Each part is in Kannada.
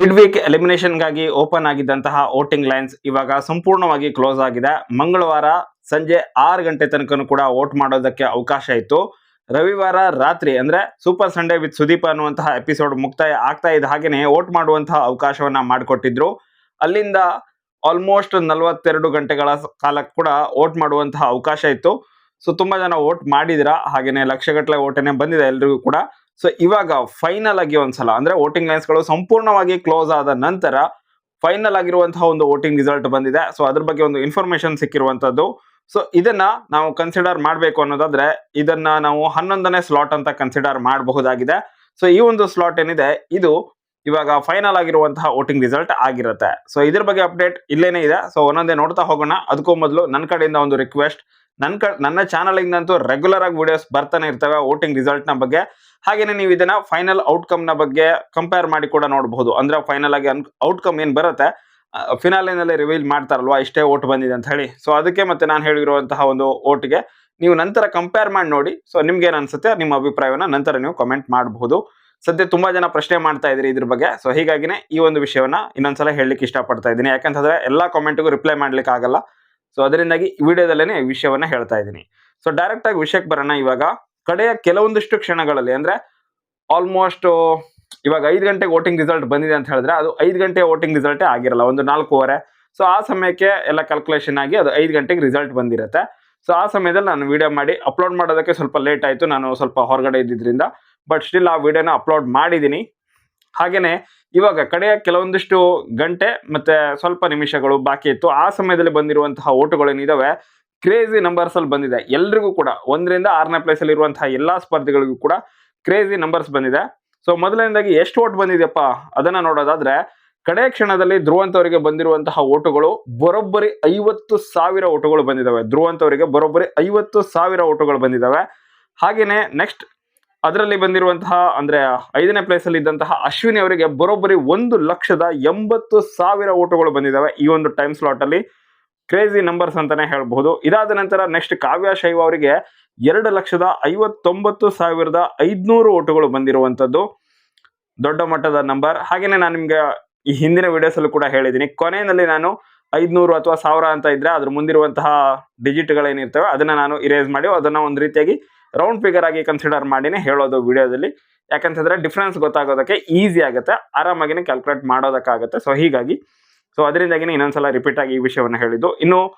ಮಿಡ್ ವೀಕ್ ಎಲಿಮಿನೇಷನ್ಗಾಗಿ ಓಪನ್ ಆಗಿದ್ದಂತಹ ವೋಟಿಂಗ್ ಲೈನ್ಸ್ ಇವಾಗ ಸಂಪೂರ್ಣವಾಗಿ ಕ್ಲೋಸ್ ಆಗಿದೆ. ಮಂಗಳವಾರ ಸಂಜೆ ಆರು ಗಂಟೆ ತನಕ ಕೂಡ ವೋಟ್ ಮಾಡೋದಕ್ಕೆ ಅವಕಾಶ ಇತ್ತು. ರವಿವಾರ ರಾತ್ರಿ ಅಂದ್ರೆ ಸೂಪರ್ ಸಂಡೇ ವಿತ್ ಸುದೀಪ್ ಅನ್ನುವಂತಹ ಎಪಿಸೋಡ್ ಮುಕ್ತಾಯ ಆಗ್ತಾ ಇದ್ದ ಹಾಗೆಯೇ ವೋಟ್ ಮಾಡುವಂತಹ ಅವಕಾಶವನ್ನ ಮಾಡಿಕೊಟ್ಟಿದ್ರು. ಅಲ್ಲಿಂದ ಆಲ್ಮೋಸ್ಟ್ ನಲವತ್ತೆರಡು ಗಂಟೆಗಳ ಕಾಲ ಕೂಡ ವೋಟ್ ಮಾಡುವಂತಹ ಅವಕಾಶ ಇತ್ತು. ಸೊ ತುಂಬಾ ಜನ ವೋಟ್ ಮಾಡಿದಿರ? ಹಾಗೆಯೇ ಲಕ್ಷಗಟ್ಟಲೆ ಓಟನೆ ಬಂದಿದೆ ಎಲ್ರಿಗೂ ಕೂಡ. ಸೊ ಇವಾಗ ಫೈನಲ್ ಆಗಿ ಒಂದ್ಸಲ, ಅಂದ್ರೆ ವೋಟಿಂಗ್ ಲೈನ್ಸ್ಗಳು ಸಂಪೂರ್ಣವಾಗಿ ಕ್ಲೋಸ್ ಆದ ನಂತರ ಫೈನಲ್ ಆಗಿರುವಂತಹ ಒಂದು ವೋಟಿಂಗ್ ರಿಸಲ್ಟ್ ಬಂದಿದೆ. ಸೊ ಅದ್ರ ಬಗ್ಗೆ ಒಂದು ಇನ್ಫಾರ್ಮೇಶನ್ ಸಿಕ್ಕಿರುವಂತದ್ದು. ಸೊ ಇದನ್ನ ನಾವು ಕನ್ಸಿಡರ್ ಮಾಡಬೇಕು ಅನ್ನೋದಾದ್ರೆ, ಇದನ್ನ ನಾವು ಹನ್ನೊಂದನೇ ಸ್ಲಾಟ್ ಅಂತ ಕನ್ಸಿಡರ್ ಮಾಡಬಹುದಾಗಿದೆ. ಸೊ ಈ ಒಂದು ಸ್ಲಾಟ್ ಏನಿದೆ, ಇದು ಇವಾಗ ಫೈನಲ್ ಆಗಿರುವಂತಹ ವೋಟಿಂಗ್ ರಿಸಲ್ಟ್ ಆಗಿರುತ್ತೆ. ಸೊ ಇದ್ರ ಬಗ್ಗೆ ಅಪ್ಡೇಟ್ ಇಲ್ಲೇನೇ ಇದೆ. ಸೊ ಒಂದೊಂದೇ ನೋಡ್ತಾ ಹೋಗೋಣ. ಅದಕ್ಕೂ ಮೊದಲು ನನ್ನ ಕಡೆಯಿಂದ ಒಂದು ರಿಕ್ವೆಸ್ಟ್ ನನ್ನ ಕ, ನನ್ನ ಚಾನಲಿಂದಂತೂ ರೆಗ್ಯುಲರ್ ಆಗಿ ವಿಡಿಯೋಸ್ ಬರ್ತಾನೆ ಇರ್ತವೆ ವೋಟಿಂಗ್ ರಿಸಲ್ಟ್ನ ಬಗ್ಗೆ. ಹಾಗೆಯೇ ನೀವು ಇದನ್ನ ಫೈನಲ್ ಔಟ್ಕಮ್ನ ಬಗ್ಗೆ ಕಂಪೇರ್ ಮಾಡಿ ಕೂಡ ನೋಡಬಹುದು ಅಂದ್ರೆ ಫೈನಲ್ ಆಗಿ ಔಟ್ಕಮ್ ಏನು ಬರುತ್ತೆ ಫಿನಾಲಿನಲ್ಲಿ ರಿವೀಲ್ ಮಾಡ್ತಾರಲ್ವಾ, ಇಷ್ಟೇ ಓಟ್ ಬಂದಿದೆ ಅಂತ ಹೇಳಿ. ಸೊ ಅದಕ್ಕೆ ಮತ್ತೆ ನಾನು ಹೇಳಿರುವಂತಹ ಒಂದು ಓಟ್ಗೆ ನೀವು ನಂತರ ಕಂಪೇರ್ ಮಾಡಿ ನೋಡಿ. ಸೊ ನಿಮ್ಗೆ ಏನ್ ಅನ್ಸುತ್ತೆ, ನಿಮ್ಮ ಅಭಿಪ್ರಾಯವನ್ನ ನಂತರ ನೀವು ಕಮೆಂಟ್ ಮಾಡಬಹುದು ಸದ್ಯ ತುಂಬಾ ಜನ ಪ್ರಶ್ನೆ ಮಾಡ್ತಾ ಇದ್ರಿ ಇದ್ರ ಬಗ್ಗೆ. ಸೊ ಹೀಗಾಗಿನೇ ಈ ಒಂದು ವಿಷಯವನ್ನ ಇನ್ನೊಂದ್ಸಲ ಹೇಳಲಿಕ್ಕೆ ಇಷ್ಟಪಡ್ತಾ ಇದ್ದೀನಿ. ಯಾಕಂತಂದ್ರೆ ಎಲ್ಲಾ ಕಾಮೆಂಟ್ಗೂ ರಿಪ್ಲೈ ಮಾಡ್ಲಿಕ್ಕೆ ಆಗಲ್ಲ ಸೊ ಅದರಿಂದಾಗಿ ಈ ವಿಷಯವನ್ನ ಹೇಳ್ತಾ ಇದ್ದೀನಿ. ಸೊ ಡೈರೆಕ್ಟ್ ಆಗಿ ವಿಷಯಕ್ಕೆ ಬರೋಣ ಇವಾಗ. ಕಡೆಯ ಕೆಲವೊಂದಿಷ್ಟು ಕ್ಷಣಗಳಲ್ಲಿ ಅಂದ್ರೆ ಆಲ್ಮೋಸ್ಟ್ ಇವಾಗ ಐದು ಗಂಟೆಗೆ ವೋಟಿಂಗ್ ರಿಸಲ್ಟ್ ಬಂದಿದೆ ಅಂತ ಹೇಳಿದ್ರೆ ಅದು ಐದು ಗಂಟೆ ವೋಟಿಂಗ್ ರಿಸಲ್ಟೇ ಆಗಿರಲ್ಲ, ಒಂದು ನಾಲ್ಕೂವರೆ. ಸೊ ಆ ಸಮಯಕ್ಕೆ ಎಲ್ಲ ಕ್ಯಾಲ್ಕುಲೇಷನ್ ಆಗಿ ಅದು ಐದು ಗಂಟೆಗೆ ರಿಸಲ್ಟ್ ಬಂದಿರುತ್ತೆ. ಸೊ ಆ ಸಮಯದಲ್ಲಿ ನಾನು ವಿಡಿಯೋ ಮಾಡಿ ಅಪ್ಲೋಡ್ ಮಾಡೋದಕ್ಕೆ ಸ್ವಲ್ಪ ಲೇಟ್ ಆಯಿತು. ನಾನು ಸ್ವಲ್ಪ ಹೊರಗಡೆ ಇದ್ದಿದ್ದರಿಂದ ಬಟ್ ಸ್ಟಿಲ್ ಆ ವಿಡಿಯೋನ ಅಪ್ಲೋಡ್ ಮಾಡಿದ್ದೀನಿ. ಹಾಗೇನೆ ಇವಾಗ ಕಡೆಯ ಕೆಲವೊಂದಿಷ್ಟು ಗಂಟೆ ಮತ್ತೆ ಸ್ವಲ್ಪ ನಿಮಿಷಗಳು ಬಾಕಿ ಇತ್ತು. ಆ ಸಮಯದಲ್ಲಿ ಬಂದಿರುವಂತಹ ಓಟುಗಳೇನಿದಾವೆ ಕ್ರೇಜಿ ನಂಬರ್ಸ್ ಅಲ್ಲಿ ಬಂದಿದೆ. ಎಲ್ರಿಗೂ ಕೂಡ, ಒಂದರಿಂದ ಆರನೇ ಪ್ಲೇಸ್ ಅಲ್ಲಿ ಇರುವಂತಹ ಎಲ್ಲಾ ಸ್ಪರ್ಧಿಗಳಿಗೂ ಕೂಡ ಕ್ರೇಜಿ ನಂಬರ್ಸ್ ಬಂದಿದೆ. ಸೊ ಮೊದಲನೇದಾಗಿ ಎಷ್ಟು ಓಟ್ ಬಂದಿದೆಯಪ್ಪ? ಅದನ್ನ ನೋಡೋದಾದ್ರೆ ಕಡೆ ಕ್ಷಣದಲ್ಲಿ ಧ್ರುವಂತವರಿಗೆ ಬಂದಿರುವಂತಹ ಓಟುಗಳು ಬರೋಬ್ಬರಿ ಐವತ್ತು ಸಾವಿರ ಓಟುಗಳು ಬಂದಿದ್ದಾವೆ ಧ್ರುವಂತವರಿಗೆ ಬರೋಬ್ಬರಿ ಐವತ್ತು ಸಾವಿರ ಓಟುಗಳು ಬಂದಿದ್ದಾವೆ ಹಾಗೆಯೇ ನೆಕ್ಸ್ಟ್ ಅದರಲ್ಲಿ ಬಂದಿರುವಂತಹ ಅಂದ್ರೆ ಐದನೇ ಪ್ಲೇಸ್ ಅಲ್ಲಿ ಇದ್ದಂತಹ ಅಶ್ವಿನಿ ಅವರಿಗೆ ಬರೋಬ್ಬರಿ ಒಂದು ಲಕ್ಷದ ಎಂಬತ್ತು ಸಾವಿರ ಓಟುಗಳು ಬಂದಿದ್ದಾವೆ ಈ ಒಂದು ಟೈಮ್ ಸ್ಲಾಟ್ ಅಲ್ಲಿ. ಕ್ರೇಜಿ ನಂಬರ್ಸ್ ಅಂತಾನೆ ಹೇಳ್ಬಹುದು. ಇದಾದ ನಂತರ ನೆಕ್ಸ್ಟ್ ಕಾವ್ಯ ಶೈವ ಅವರಿಗೆ ಎರಡು ಲಕ್ಷದ ಐವತ್ತೊಂಬತ್ತು ಸಾವಿರದ ಐದ್ನೂರು ಓಟುಗಳು ಬಂದಿರುವಂತದ್ದು. ದೊಡ್ಡ ಮಟ್ಟದ ನಂಬರ್ ಹಾಗೇನೆ ನಾನು ನಿಮ್ಗೆ ಈ ಹಿಂದಿನ ವಿಡಿಯೋಸ್ ಅಲ್ಲೂ ಕೂಡ ಹೇಳಿದ್ದೀನಿ. ಕೊನೆಯಲ್ಲಿ ನಾನು ಐದ್ನೂರು ಅಥವಾ ಸಾವಿರ ಅಂತ ಇದ್ರೆ ಅದ್ರ ಮುಂದಿರುವಂತಹ ಡಿಜಿಟ್ಗಳೇನಿರ್ತವೆ ಅದನ್ನ ನಾನು ಇರೇಸ್ ಮಾಡಿ, ಅದನ್ನ ಒಂದು ರೀತಿಯಾಗಿ ರೌಂಡ್ ಫಿಗರ್ ಆಗಿ ಕನ್ಸಿಡರ್ ಮಾಡಿನೇ ಹೇಳೋದು ವಿಡಿಯೋದಲ್ಲಿ. ಯಾಕಂತಂದ್ರೆ ಡಿಫ್ರೆನ್ಸ್ ಗೊತ್ತಾಗೋದಕ್ಕೆ ಈಸಿ ಆಗುತ್ತೆ, ಆರಾಮಾಗಿನೇ ಕ್ಯಾಲ್ಕುಲೇಟ್ ಮಾಡೋದಕ್ಕಾಗುತ್ತೆ. ಸೊ ಹೀಗಾಗಿ ಸೊ ಅದರಿಂದಾಗಿನೇ ಇನ್ನೊಂದ್ಸಲ ರಿಪೀಟ್ ಆಗಿ ಈ ವಿಷಯವನ್ನು ಹೇಳಿದ್ದು. ಇನ್ನು,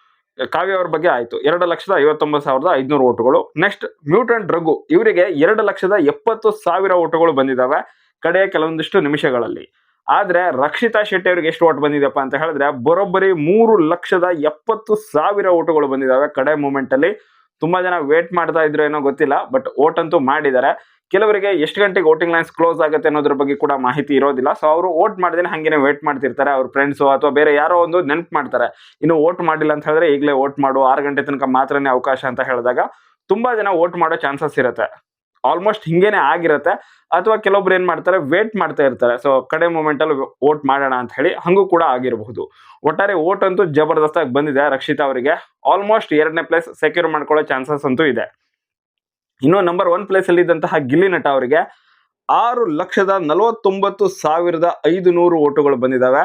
ಕಾವ್ಯ ಅವ್ರ ಬಗ್ಗೆ ಆಯಿತು. ಎರಡು ಲಕ್ಷದ ಐವತ್ತೊಂಬತ್ತು ಸಾವಿರದ ಐದುನೂರು ಓಟುಗಳು. Next mutant Raghu. ಇವರಿಗೆ ಎರಡು ಲಕ್ಷದ ಎಪ್ಪತ್ತು ಸಾವಿರ ಓಟುಗಳು ಬಂದಿದ್ದಾವೆ ಕಡೆಯ ಕೆಲವೊಂದಿಷ್ಟು ನಿಮಿಷಗಳಲ್ಲಿ. ಆದರೆ, ರಕ್ಷಿತಾ ಶೆಟ್ಟಿ ಅವರಿಗೆ ಎಷ್ಟು ಓಟ್ ಬಂದಿದೆಯಪ್ಪ ಅಂತ ಹೇಳಿದ್ರೆ, ಬರೋಬ್ಬರಿ ಮೂರು ಲಕ್ಷದ ಎಪ್ಪತ್ತು ಸಾವಿರ ಓಟುಗಳು ಬಂದಿದ್ದಾವೆ ಕಡೆ ಮೂಮೆಂಟ್ ಅಲ್ಲಿ. ತುಂಬಾ ಜನ ವೇಟ್ ಮಾಡ್ತಾ ಇದ್ರು ಏನೋ ಗೊತ್ತಿಲ್ಲ ಬಟ್ ಓಟ್ ಅಂತೂ ಮಾಡಿದ್ದಾರೆ. ಕೆಲವರಿಗೆ ಎಷ್ಟು ಗಂಟೆಗೆ ವೋಟಿಂಗ್ ಲೈನ್ಸ್ ಕ್ಲೋಸ್ ಆಗುತ್ತೆ ಅನ್ನೋದ್ರ ಬಗ್ಗೆ ಕೂಡ ಮಾಹಿತಿ ಇರೋದಿಲ್ಲ. ಸೊ ಅವರು ವೋಟ್ ಮಾಡಿದ್ರೆ ಹಂಗೇನೆ ವೇಟ್ ಮಾಡ್ತಿರ್ತಾರೆ, ಅವ್ರ ಫ್ರೆಂಡ್ಸು ಅಥವಾ ಬೇರೆ ಯಾರೋ ಒಂದು ನೆನ್ಪು ಮಾಡ್ತಾರೆ. ಇನ್ನು ವೋಟ್ ಮಾಡಿಲ್ಲ ಅಂತ ಹೇಳಿದ್ರೆ ಈಗಲೇ ವೋಟ್ ಮಾಡು, ಆರು ಗಂಟೆ ತನಕ ಮಾತ್ರನೇ ಅವಕಾಶ ಅಂತ ಹೇಳಿದಾಗ ತುಂಬಾ ಜನ ವೋಟ್ ಮಾಡೋ ಚಾನ್ಸಸ್ ಇರುತ್ತೆ. ಆಲ್ಮೋಸ್ಟ್ ಹಿಂಗೇನೆ ಆಗಿರುತ್ತೆ. ಅಥವಾ ಕೆಲವೊಬ್ರು ಏನ್ ಮಾಡ್ತಾರೆ ವೇಟ್ ಮಾಡ್ತಾ ಇರ್ತಾರೆ. ಸೊ ಕಡೆ ಮೂಮೆಂಟ್ ಅಲ್ಲಿ ವೋಟ್ ಮಾಡೋಣ ಅಂತ ಹೇಳಿ ಹಂಗೂ ಕೂಡ ಆಗಿರಬಹುದು. ಒಟ್ಟಾರೆ ವೋಟ್ ಅಂತೂ ಜಬರ್ದಸ್ತಾಗಿ ಬಂದಿದೆ ರಕ್ಷಿತಾ ಅವರಿಗೆ. ಆಲ್ಮೋಸ್ಟ್ ಎರಡನೇ ಪ್ಲೇಸ್ ಸೆಕ್ಯೂರ್ ಮಾಡ್ಕೊಳ್ಳೋ ಚಾನ್ಸಸ್ ಅಂತೂ ಇದೆ. ಇನ್ನು ನಂಬರ್ ಒನ್ ಪ್ಲೇಸ್ ಅಲ್ಲಿ ಇದ್ದಂತಹ ಗಿಲ್ಲಿ ನಟ ಅವರಿಗೆ ಆರು ಲಕ್ಷದ ನಲವತ್ತೊಂಬತ್ತು ಸಾವಿರದ ಐದು ನೂರು ಓಟುಗಳು ಬಂದಿದ್ದಾವೆ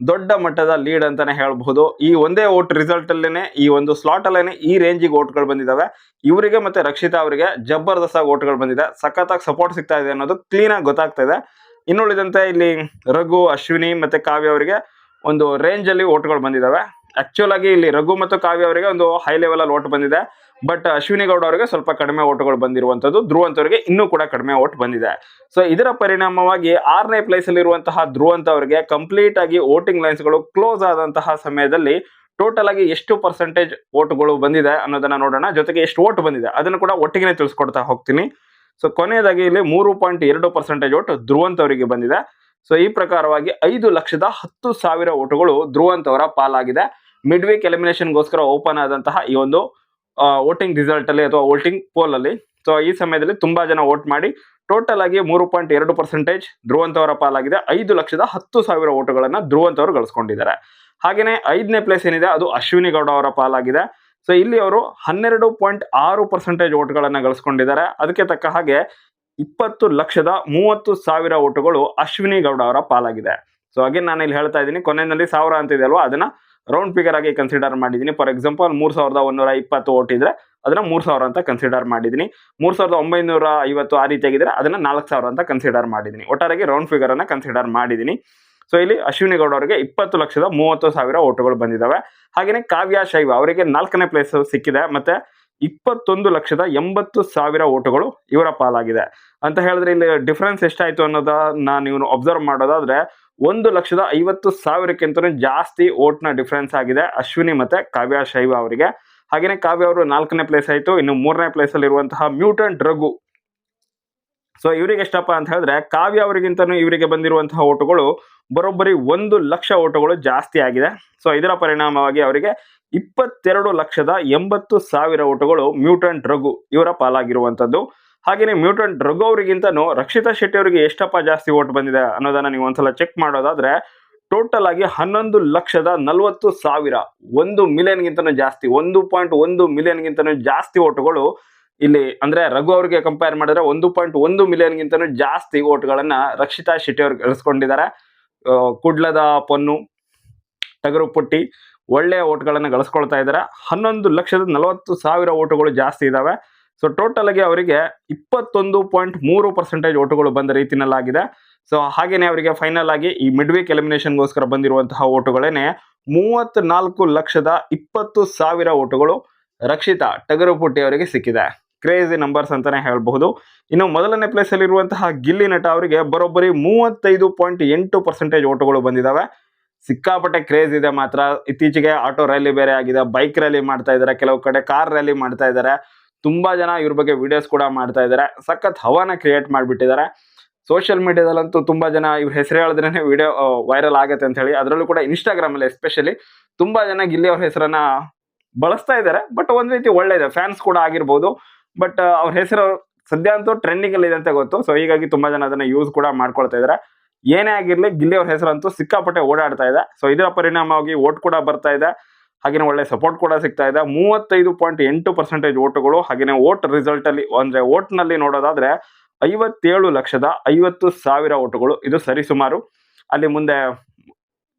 ದೊಡ್ಡ ಮಟ್ಟದ ಲೀಡ್ ಅಂತಾನೆ ಹೇಳಬಹುದು. ಈ ಒಂದೇ ಓಟ್ ರಿಸಲ್ಟ್ ಅಲ್ಲೇನೆ, ಈ ಒಂದು ಸ್ಲಾಟ್ ಅಲ್ಲೇನೆ ಈ ರೇಂಜಿಗೆ ಓಟ್ಗಳು ಬಂದಿದ್ದಾವೆ ಇವರಿಗೆ ಮತ್ತೆ ರಕ್ಷಿತಾ ಅವರಿಗೆ ಜಬರ್ದಸ್ತಾಗಿ ಓಟ್ಗಳು ಬಂದಿದೆ. ಸಖತ್ತಾಗಿ ಸಪೋರ್ಟ್ ಸಿಗ್ತಾ ಇದೆ ಅನ್ನೋದು ಕ್ಲೀನ್ ಆಗಿ ಗೊತ್ತಾಗ್ತಾ ಇದೆ. ಇನ್ನುಳಿದಂತೆ ಇಲ್ಲಿ ರಘು, ಅಶ್ವಿನಿ ಮತ್ತೆ ಕಾವ್ಯ ಅವರಿಗೆ ಒಂದು ರೇಂಜ್ ಅಲ್ಲಿ ಓಟ್ಗಳು ಬಂದಿದ್ದಾವೆ ಆಕ್ಚುಲ್ ಆಗಿ ಇಲ್ಲಿ ರಘು ಮತ್ತು ಕಾವ್ಯ ಅವರಿಗೆ ಒಂದು ಹೈ ಲೆವೆಲ್ ಅಲ್ಲಿ ಓಟ್ ಬಂದಿದೆ. ಬಟ್ ಅಶ್ವಿನಿ ಗೌಡ ಅವರಿಗೆ ಸ್ವಲ್ಪ ಕಡಿಮೆ ಓಟ್ಗಳು ಬಂದಿರುವಂತದ್ದು ಧ್ರುವಂತವರಿಗೆ ಇನ್ನೂ ಕೂಡ ಕಡಿಮೆ ಓಟ್ ಬಂದಿದೆ. ಸೊ ಇದರ ಪರಿಣಾಮವಾಗಿ ಆರನೇ ಪ್ಲೇಸ್ ಅಲ್ಲಿ ಇರುವಂತಹ ಧ್ರುವಂತ್ ಅವರಿಗೆ ಕಂಪ್ಲೀಟ್ ಆಗಿ ವೋಟಿಂಗ್ ಲೈನ್ಸ್ಗಳು ಕ್ಲೋಸ್ ಆದಂತಹ ಸಮಯದಲ್ಲಿ ಟೋಟಲ್ ಆಗಿ ಎಷ್ಟು ಪರ್ಸೆಂಟೇಜ್ ಓಟ್ಗಳು ಬಂದಿದೆ ಅನ್ನೋದನ್ನ ನೋಡೋಣ. ಜೊತೆಗೆ ಎಷ್ಟು ಓಟ್ ಬಂದಿದೆ ಅದನ್ನು ಕೂಡ ಒಟ್ಟಿಗೆ ತಿಳಿಸ್ಕೊಡ್ತಾ ಹೋಗ್ತೀನಿ. ಸೊ ಕೊನೆಯದಾಗಿ ಇಲ್ಲಿ ಮೂರು ಪಾಯಿಂಟ್ ಎರಡು ಪರ್ಸೆಂಟೇಜ್ ಓಟ್ ಧ್ರುವಂತವರಿಗೆ ಬಂದಿದೆ. ಸೊ ಈ ಪ್ರಕಾರವಾಗಿ ಐದು ಲಕ್ಷದ ಹತ್ತು ಸಾವಿರ ಓಟುಗಳು ಧ್ರುವಂತವರ ಪಾಲಾಗಿದೆ. ಮಿಡ್ ವೀಕ್ ಎಲಿಮಿನೇಷನ್ಗೋಸ್ಕರ ಓಪನ್ ಆದಂತಹ ಈ ಒಂದು ವೋಟಿಂಗ್ ರಿಸಲ್ಟ್ ಅಲ್ಲಿ ಅಥವಾ ವೋಟಿಂಗ್ ಪೋಲ್ ಅಲ್ಲಿ. ಸೊ ಈ ಸಮಯದಲ್ಲಿ ತುಂಬಾ ಜನ ವೋಟ್ ಮಾಡಿ ಟೋಟಲ್ ಆಗಿ ಮೂರು ಪಾಯಿಂಟ್ ಎರಡು ಪರ್ಸೆಂಟೇಜ್ ಧ್ರುವಂತವರ ಪಾಲಾಗಿದೆ. ಐದು ಲಕ್ಷದ ಹತ್ತು ಸಾವಿರ ಓಟುಗಳನ್ನ ಧ್ರುವಂತವರು ಗಳಿಸ್ಕೊಂಡಿದ್ದಾರೆ. ಹಾಗೇನೆ ಐದನೇ ಪ್ಲೇಸ್ ಏನಿದೆ, ಅದು ಅಶ್ವಿನಿ ಗೌಡ ಅವರ ಪಾಲಾಗಿದೆ. ಸೊ ಇಲ್ಲಿ ಅವರು ಹನ್ನೆರಡು ಪಾಯಿಂಟ್ ಆರು ಪರ್ಸೆಂಟೇಜ್ ಓಟ್ಗಳನ್ನ ಗಳಿಸ್ಕೊಂಡಿದ್ದಾರೆ. ಅದಕ್ಕೆ ತಕ್ಕ ಹಾಗೆ ಇಪ್ಪತ್ತು ಲಕ್ಷದ ಮೂವತ್ತು ಸಾವಿರ ಓಟುಗಳು ಅಶ್ವಿನಿ ಗೌಡ ಅವರ ಪಾಲಾಗಿದೆ. ಸೊ ಹಾಗೆ ನಾನು ಇಲ್ಲಿ ಹೇಳ್ತಾ ಇದ್ದೀನಿ. ಕೊನೆಯಲ್ಲಿ ಸಾವಿರ ಅಂತಿದೆ ಅಲ್ವಾ? ಅದನ್ನ ರೌಂಡ್ ಫಿಗರ್ ಆಗಿ ಕನ್ಸಿಡರ್ ಮಾಡಿದ್ದೀನಿ ಫಾರ್ ಎಕ್ಸಾಂಪಲ್ ಮೂರು ಸಾವಿರದ ಒಂದೂರ ಇಪ್ಪತ್ತು ಓಟ್ ಇದ್ರೆ ಅದನ್ನ ಮೂರು ಸಾವಿರ ಅಂತ ಕನ್ಸಿಡರ್ ಮಾಡಿದ್ದೀನಿ ಮೂರು ಸಾವಿರದ ಒಂಬೈನೂರ ಐವತ್ತು ಆ ರೀತಿಯಾಗಿದ್ರೆ ಅದನ್ನ ನಾಲ್ಕು ಸಾವಿರ ಅಂತ ಕನ್ಸಿಡರ್ ಮಾಡಿದ್ದೀನಿ ಒಟ್ಟಾರೆಗೆ ರೌಂಡ್ ಫಿಗರ್ ಅನ್ನ ಕನ್ಸಿಡರ್ ಮಾಡಿದ್ದೀನಿ ಸೊ ಇಲ್ಲಿ ಅಶ್ವಿನಿ ಗೌಡ ಅವರಿಗೆ ಇಪ್ಪತ್ತು ಲಕ್ಷದ ಮೂವತ್ತು ಸಾವಿರ ಓಟುಗಳು ಬಂದಿದ್ದಾವೆ ಹಾಗೆಯೇ ಕಾವ್ಯ, ಶೈವ ಅವರಿಗೆ ನಾಲ್ಕನೇ ಪ್ಲೇಸ್ ಸಿಕ್ಕಿದೆ. ಮತ್ತೆ ಇಪ್ಪತ್ತೊಂದು ಲಕ್ಷದ ಎಂಬತ್ತು ಸಾವಿರ ಓಟುಗಳು ಇವರ ಪಾಲಾಗಿದೆ. ಅಂತ ಹೇಳಿದ್ರೆ ಇಲ್ಲಿ ಡಿಫ್ರೆನ್ಸ್ ಎಷ್ಟಾಯಿತು ಅನ್ನೋದನ್ನ ನೀವು ಅಬ್ಸರ್ವ್ ಮಾಡೋದಾದ್ರೆ ಒಂದು ಲಕ್ಷದ ಐವತ್ತು ಸಾವಿರಕ್ಕಿಂತ ಜಾಸ್ತಿ ಓಟ್ನ ಡಿಫ್ರೆನ್ಸ್ ಆಗಿದೆ. ಅಶ್ವಿನಿ ಮತ್ತೆ ಕಾವ್ಯ, ಶೈವ ಅವರಿಗೆ. ಹಾಗೆಯೇ ಕಾವ್ಯ ಅವರು ನಾಲ್ಕನೇ ಪ್ಲೇಸ್ ಆಯ್ತು. ಇನ್ನು ಮೂರನೇ ಪ್ಲೇಸ್ ಅಲ್ಲಿ ಇರುವಂತಹ ಮ್ಯೂಟೆಂಟ್ ರಘು. ಸೊ ಇವರಿಗೆ ಎಷ್ಟಪ್ಪ ಅಂತ ಹೇಳಿದ್ರೆ, ಕಾವ್ಯ ಅವರಿಗಿಂತನೂ ಇವರಿಗೆ ಬಂದಿರುವಂತಹ ಓಟುಗಳು ಬರೋಬ್ಬರಿ ಒಂದು ಲಕ್ಷ ಓಟುಗಳು ಜಾಸ್ತಿ ಆಗಿದೆ. ಸೊ ಇದರ ಪರಿಣಾಮವಾಗಿ ಅವರಿಗೆ ಇಪ್ಪತ್ತೆರಡು ಲಕ್ಷದ ಎಂಬತ್ತು ಸಾವಿರ ಓಟುಗಳು ಮ್ಯೂಟೆಂಟ್ ರಘು ಇವರ ಪಾಲಾಗಿರುವಂತದ್ದು. ಹಾಗೆಯೇ ಮ್ಯೂಟೆಂಟ್ ಡ್ರಗ್ ಅವರಿಗಿಂತನೂ ರಕ್ಷಿತಾ ಶೆಟ್ಟಿ ಅವರಿಗೆ ಎಷ್ಟಪ್ಪ ಜಾಸ್ತಿ ಓಟ್ ಬಂದಿದೆ ಅನ್ನೋದನ್ನ ನೀವು ಒಂದ್ಸಲ ಚೆಕ್ ಮಾಡೋದಾದ್ರೆ ಟೋಟಲ್ ಆಗಿ ಹನ್ನೊಂದು ಲಕ್ಷದ ನಲವತ್ತು ಸಾವಿರ, ಒಂದು ಮಿಲಿಯನ್ಗಿಂತನೂ ಜಾಸ್ತಿ, ಒಂದು ಪಾಯಿಂಟ್ ಒಂದು ಮಿಲಿಯನ್ಗಿಂತನೂ ಜಾಸ್ತಿ ಓಟುಗಳು ಇಲ್ಲಿ ಅಂದ್ರೆ ರಘು ಅವರಿಗೆ ಕಂಪೇರ್ ಮಾಡಿದ್ರೆ ಒಂದು ಪಾಯಿಂಟ್ ಒಂದು ಮಿಲಿಯನ್ಗಿಂತನೂ ಜಾಸ್ತಿ ಓಟ್ಗಳನ್ನ ರಕ್ಷಿತಾ ಶೆಟ್ಟಿ ಅವರು ಗಳಿಸ್ಕೊಂಡಿದ್ದಾರೆ ಕುಡ್ಲದ ಪೊನ್ನು, ಟಗರು ಪುಟ್ಟಿ ಒಳ್ಳೆಯ ಓಟ್ಗಳನ್ನು ಗಳಿಸ್ಕೊಳ್ತಾ ಇದ್ದಾರೆ. ಹನ್ನೊಂದು ಲಕ್ಷದ ನಲವತ್ತು ಸಾವಿರ ಓಟುಗಳು ಜಾಸ್ತಿ ಇದಾವೆ. ಸೊ ಟೋಟಲ್ ಆಗಿ ಅವರಿಗೆ ಇಪ್ಪತ್ತೊಂದು ಪಾಯಿಂಟ್ ಮೂರು ಪರ್ಸೆಂಟೇಜ್ ಓಟುಗಳು ಬಂದ ರೀತಿನಲ್ಲಾಗಿದೆ ಸೊ ಹಾಗೇನೆ ಅವರಿಗೆ ಫೈನಲ್ ಆಗಿ ಈ ಮಿಡ್ ವೀಕ್ ಎಲಿಮಿನೇಷನ್ಗೋಸ್ಕರ ಬಂದಿರುವಂತಹ ಓಟುಗಳೇನೆ ಮೂವತ್ನಾಲ್ಕು ಲಕ್ಷದ ಇಪ್ಪತ್ತು ಸಾವಿರ ಓಟುಗಳು ರಕ್ಷಿತಾ ಟಗರುಪುಟ್ಟಿ ಅವರಿಗೆ ಸಿಕ್ಕಿದೆ. ಕ್ರೇಜಿ ನಂಬರ್ಸ್ ಅಂತಾನೆ ಹೇಳಬಹುದು. ಇನ್ನು ಮೊದಲನೇ ಪ್ಲೇಸ್ ಅಲ್ಲಿ ಇರುವಂತಹ ಗಿಲ್ಲಿ ನಟ ಅವರಿಗೆ ಬರೋಬ್ಬರಿ ಮೂವತ್ತೈದು ಪಾಯಿಂಟ್ ಎಂಟು ಪರ್ಸೆಂಟೇಜ್ ಓಟುಗಳು ಬಂದಿದ್ದಾವೆ ಸಿಕ್ಕಾಪಟ್ಟೆ ಕ್ರೇಜ್ ಇದೆ ಮಾತ್ರ. ಇತ್ತೀಚೆಗೆ ಆಟೋ ರ್ಯಾಲಿ ಬೇರೆ ಆಗಿದೆ. ಬೈಕ್ ರ್ಯಾಲಿ ಮಾಡ್ತಾ ಇದ್ದಾರೆ. ಕೆಲವು ಕಡೆ ಕಾರ್ ರ್ಯಾಲಿ ಮಾಡ್ತಾ ಇದ್ದಾರೆ. ತುಂಬಾ ಜನ ಇವ್ರ ಬಗ್ಗೆ ವಿಡಿಯೋಸ್ ಕೂಡ ಮಾಡ್ತಾ ಇದ್ದಾರೆ ಸಖತ್ ಹವಾನ ಕ್ರಿಯೇಟ್ ಮಾಡಿಬಿಟ್ಟಿದ್ದಾರೆ ಸೋಷಿಯಲ್ ಮೀಡಿಯಾದಲ್ಲಂತೂ ತುಂಬಾ ಜನ ಇವ್ರ ಹೆಸರು ಹೇಳಿದ್ರೇನೆ ವಿಡಿಯೋ ವೈರಲ್ ಆಗುತ್ತೆ ಅಂತ ಹೇಳಿ. ಅದರಲ್ಲೂ ಕೂಡ ಇನ್ಸ್ಟಾಗ್ರಾಮ್ ಅಲ್ಲಿ ಎಸ್ಪೆಷಲಿ ತುಂಬಾ ಜನ ಗಿಲ್ಲಿ ಅವ್ರ ಹೆಸರನ್ನ ಬಳಸ್ತಾ ಇದ್ದಾರೆ ಬಟ್ ಒಂದ್ ರೀತಿ ಒಳ್ಳೆಯದೆ ಫ್ಯಾನ್ಸ್ ಕೂಡ ಆಗಿರ್ಬೋದು. ಬಟ್ ಅವ್ರ ಹೆಸರು ಸದ್ಯ ಅಂತೂ ಟ್ರೆಂಡಿಂಗ್ ಅಲ್ಲಿ ಇದೆ ಅಂತ ಗೊತ್ತು. ಸೊ ಹೀಗಾಗಿ ತುಂಬಾ ಜನ ಅದನ್ನ ಯೂಸ್ ಕೂಡ ಮಾಡ್ಕೊಳ್ತಾ ಇದ್ದಾರೆ ಏನೇ ಆಗಿರ್ಲಿ ಗಿಲ್ಲಿ ಅವ್ರ ಹೆಸರಂತೂ ಸಿಕ್ಕಾಪಟ್ಟೆ ಓಡಾಡ್ತಾ ಇದೆ. ಸೊ ಇದರ ಪರಿಣಾಮವಾಗಿ ಓಟ್ ಕೂಡ ಬರ್ತಾ ಇದೆ. ಹಾಗೇನೆ ಒಳ್ಳೆ ಸಪೋರ್ಟ್ ಕೂಡ ಸಿಗ್ತಾ ಇದೆ. ಮೂವತ್ತೈದು ಪಾಯಿಂಟ್ ಎಂಟು ಪರ್ಸೆಂಟೇಜ್ ಓಟುಗಳು ಹಾಗೇನೆ ಓಟ್ ರಿಸಲ್ಟ್ ಅಲ್ಲಿ ಅಂದ್ರೆ ಓಟ್ನಲ್ಲಿ ನೋಡೋದಾದ್ರೆ ಐವತ್ತೇಳು ಲಕ್ಷದ ಐವತ್ತು ಸಾವಿರ ಓಟುಗಳು ಇದು ಸರಿಸುಮಾರು ಅಲ್ಲಿ ಮುಂದೆ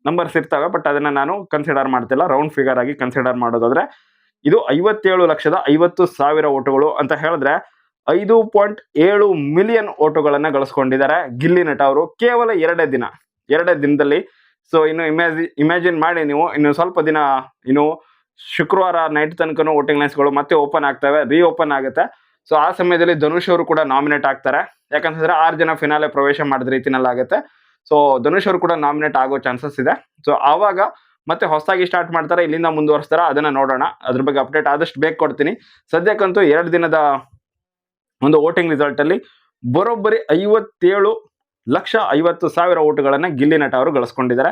ನಂಬರ್ಸ್ ಇರ್ತವೆ ಬಟ್ ಅದನ್ನ ನಾನು ಕನ್ಸಿಡರ್ ಮಾಡ್ತಿಲ್ಲ. ರೌಂಡ್ ಫಿಗರ್ ಆಗಿ ಕನ್ಸಿಡರ್ ಮಾಡೋದಾದ್ರೆ ಇದು ಐವತ್ತೇಳು ಲಕ್ಷದ ಐವತ್ತು ಸಾವಿರ ಓಟುಗಳು ಅಂತ ಹೇಳಿದ್ರೆ ಐದು ಪಾಯಿಂಟ್ ಏಳು ಮಿಲಿಯನ್ ಓಟುಗಳನ್ನ ಗಳಿಸ್ಕೊಂಡಿದ್ದಾರೆ ಗಿಲ್ಲಿ ನಟ ಅವರು ಕೇವಲ ಎರಡೇ ದಿನ, ಎರಡೇ ದಿನದಲ್ಲಿ ಸೊ ಇನ್ನು ಇಮ್ಯಾಜಿ ಇಮ್ಯಾಜಿನ್ ಮಾಡಿ ನೀವು. ಇನ್ನು ಸ್ವಲ್ಪ ದಿನ, ಇನ್ನು ಶುಕ್ರವಾರ ನೈಟ್ ತನಕನೂ ವೋಟಿಂಗ್ ಲೈನ್ಸ್ಗಳು ಮತ್ತೆ ಓಪನ್ ಆಗ್ತವೆ ರೀ ಓಪನ್ ಆಗುತ್ತೆ. ಸೊ ಆ ಸಮಯದಲ್ಲಿ ಧನುಷ್ ಅವರು ಕೂಡ ನಾಮಿನೇಟ್ ಆಗ್ತಾರೆ. ಯಾಕಂತಂದ್ರೆ ಆರು ಜನ ಫಿನಾಲೆ ಪ್ರವೇಶ ಮಾಡಿದ ರೀತಿನಲ್ಲಿ ಆಗುತ್ತೆ. ಸೊ ಧನುಷ್ ಅವರು ಕೂಡ ನಾಮಿನೇಟ್ ಆಗೋ ಚಾನ್ಸಸ್ ಇದೆ. ಸೊ ಆವಾಗ ಮತ್ತೆ ಹೊಸದಾಗಿ ಸ್ಟಾರ್ಟ್ ಮಾಡ್ತಾರೆ, ಇಲ್ಲಿಂದ ಮುಂದುವರಿಸ್ತಾರ. ಅದನ್ನ ನೋಡೋಣ. ಅದ್ರ ಬಗ್ಗೆ ಅಪ್ಡೇಟ್ ಆದಷ್ಟು ಬೇಗ ಕೊಡ್ತೀನಿ. ಸದ್ಯಕ್ಕಂತೂ ಎರಡು ದಿನದ ಒಂದು ವೋಟಿಂಗ್ ರಿಸಲ್ಟ್ ಅಲ್ಲಿ ಬರೋಬ್ಬರಿ ಐವತ್ತೇಳು ಲಕ್ಷ ಐವತ್ತು ಸಾವಿರ ಓಟುಗಳನ್ನು ಗಿಲ್ಲಿ ನಟ ಅವರು ಗಳಿಸ್ಕೊಂಡಿದ್ದಾರೆ.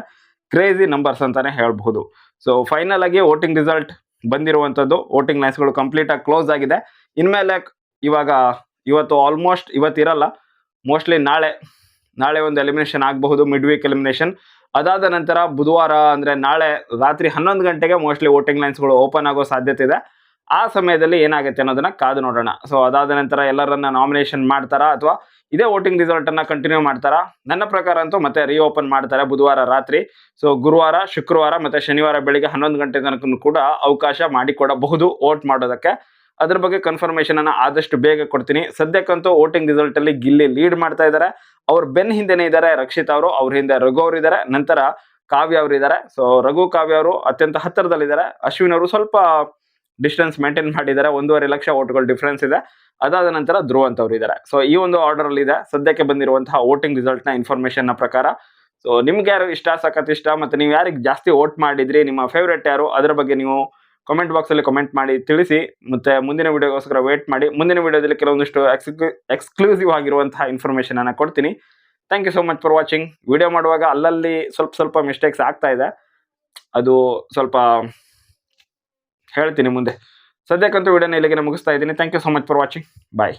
ಕ್ರೇಜಿ ನಂಬರ್ಸ್ ಅಂತಾನೆ ಹೇಳಬಹುದು. ಸೊ ಫೈನಲ್ ಆಗಿ ವೋಟಿಂಗ್ ರಿಸಲ್ಟ್ ಬಂದಿರುವಂಥದ್ದು ವೋಟಿಂಗ್ ಲೈನ್ಸ್ಗಳು ಕಂಪ್ಲೀಟ್ ಆಗಿ ಕ್ಲೋಸ್ ಆಗಿದೆ. ಇನ್ಮೇಲೆ ಇವಾಗ ಇವತ್ತು ಆಲ್ಮೋಸ್ಟ್ ಇವತ್ತಿರಲ್ಲ ಮೋಸ್ಟ್ಲಿ ನಾಳೆ ನಾಳೆ ಒಂದು ಎಲಿಮಿನೇಷನ್ ಆಗಬಹುದು ಮಿಡ್ ವೀಕ್ ಎಲಿಮಿನೇಷನ್ ಅದಾದ ನಂತರ ಬುಧವಾರ ಅಂದರೆ ನಾಳೆ ರಾತ್ರಿ ಹನ್ನೊಂದು ಗಂಟೆಗೆ ಮೋಸ್ಟ್ಲಿ ವೋಟಿಂಗ್ ಲೈನ್ಸ್ಗಳು ಓಪನ್ ಆಗೋ ಸಾಧ್ಯತೆ ಇದೆ. ಆ ಸಮಯದಲ್ಲಿ ಏನಾಗುತ್ತೆ ಅನ್ನೋದನ್ನ ಕಾದು ನೋಡೋಣ. ಸೊ ಅದಾದ ನಂತರ ಎಲ್ಲರನ್ನ ನಾಮಿನೇಷನ್ ಮಾಡ್ತಾರಾ ಅಥವಾ ಇದೇ ವೋಟಿಂಗ್ ರಿಸಲ್ಟ್ ಅನ್ನ ಕಂಟಿನ್ಯೂ ಮಾಡ್ತಾರಾ? ನನ್ನ ಪ್ರಕಾರ ಅಂತೂ ಮತ್ತೆ ರೀಓಪನ್ ಮಾಡ್ತಾರೆ ಬುಧವಾರ ರಾತ್ರಿ. ಸೊ ಗುರುವಾರ, ಶುಕ್ರವಾರ ಮತ್ತೆ ಶನಿವಾರ ಬೆಳಿಗ್ಗೆ ಹನ್ನೊಂದು ಗಂಟೆ ತನಕ ಕೂಡ ಅವಕಾಶ ಮಾಡಿಕೊಡಬಹುದು ವೋಟ್ ಮಾಡೋದಕ್ಕೆ. ಅದ್ರ ಬಗ್ಗೆ ಕನ್ಫರ್ಮೇಷನ್ ಅನ್ನ ಆದಷ್ಟು ಬೇಗ ಕೊಡ್ತೀನಿ. ಸದ್ಯಕ್ಕಂತೂ ವೋಟಿಂಗ್ ರಿಸಲ್ಟ್ ಅಲ್ಲಿ ಗಿಲ್ಲಿ ಲೀಡ್ ಮಾಡ್ತಾ ಇದ್ದಾರೆ ಅವ್ರ ಬೆನ್ ಹಿಂದೆನೆ ಇದ್ದಾರೆ ರಕ್ಷಿತ್ ಅವರು, ಅವ್ರ ಹಿಂದೆ ರಘು ಅವರು ಇದ್ದಾರೆ ನಂತರ ಕಾವ್ಯ ಅವರು ಇದ್ದಾರೆ ಸೊ ರಘು, ಕಾವ್ಯ ಅವರು ಅತ್ಯಂತ ಹತ್ತಿರದಲ್ಲಿದ್ದಾರೆ. ಅಶ್ವಿನ್ ಅವರು ಸ್ವಲ್ಪ ಡಿಸ್ಟೆನ್ಸ್ ಮೇಂಟೈನ್ ಮಾಡಿದ್ದಾರೆ ಒಂದೂವರೆ ಲಕ್ಷ ಓಟ್ಗಳು ಡಿಫ್ರೆನ್ಸ್ ಇದೆ. ಅದಾದ ನಂತರ ಧ್ರುವ್ ಅಂತವ್ರು ಇದ್ದಾರೆ ಸೊ ಈ ಒಂದು ಆರ್ಡರ್ ಅಲ್ಲಿ ಇದೆ. ಸದ್ಯಕ್ಕೆ ಬಂದಿರುವಂತಹ ವೋಟಿಂಗ್ ರಿಸಲ್ಟ್ನ ಇನ್ಫಾರ್ಮೇಶನ್ನ ಪ್ರಕಾರ. ಸೊ ನಿಮ್ಗೆ ಯಾರು ಇಷ್ಟ? ಸಖತ್ ಇಷ್ಟ? ಮತ್ತೆ ನೀವು ಯಾರಿಗೆ ಜಾಸ್ತಿ ವೋಟ್ ಮಾಡಿದ್ರಿ? ನಿಮ್ಮ ಫೇವ್ರೆಟ್ ಯಾರು? ಅದರ ಬಗ್ಗೆ ನೀವು ಕಮೆಂಟ್ ಬಾಕ್ಸ್ ಅಲ್ಲಿ ಕಮೆಂಟ್ ಮಾಡಿ ತಿಳಿಸಿ. ಮತ್ತೆ ಮುಂದಿನ ವಿಡಿಯೋಗೋಸ್ಕರ ವೇಟ್ ಮಾಡಿ. ಮುಂದಿನ ವಿಡಿಯೋದಲ್ಲಿ ಕೆಲವೊಂದಿಷ್ಟು ಎಕ್ಸ್ಕ್ಲೂಸಿವ್ ಆಗಿರುವಂತಹ ಇನ್ಫಾರ್ಮೇಶನ್ ಅನ್ನ ಕೊಡ್ತೀನಿ. Thank you so much for watching video ಮಾಡುವಾಗ ಅಲ್ಲಲ್ಲಿ ಸ್ವಲ್ಪ ಸ್ವಲ್ಪ ಮಿಸ್ಟೇಕ್ಸ್ ಆಗ್ತಾ ಇದೆ. ಅದು ಸ್ವಲ್ಪ ಹೇಳ್ತೀನಿ ಮುಂದೆ. ಸದ್ಯಕ್ಕಂತೂ ವಿಡಿಯೋನ ಇಲ್ಲಿಗೆ ಮುಗಿಸ್ತಾ ಇದ್ದೀನಿ. Thank you so much for watching bye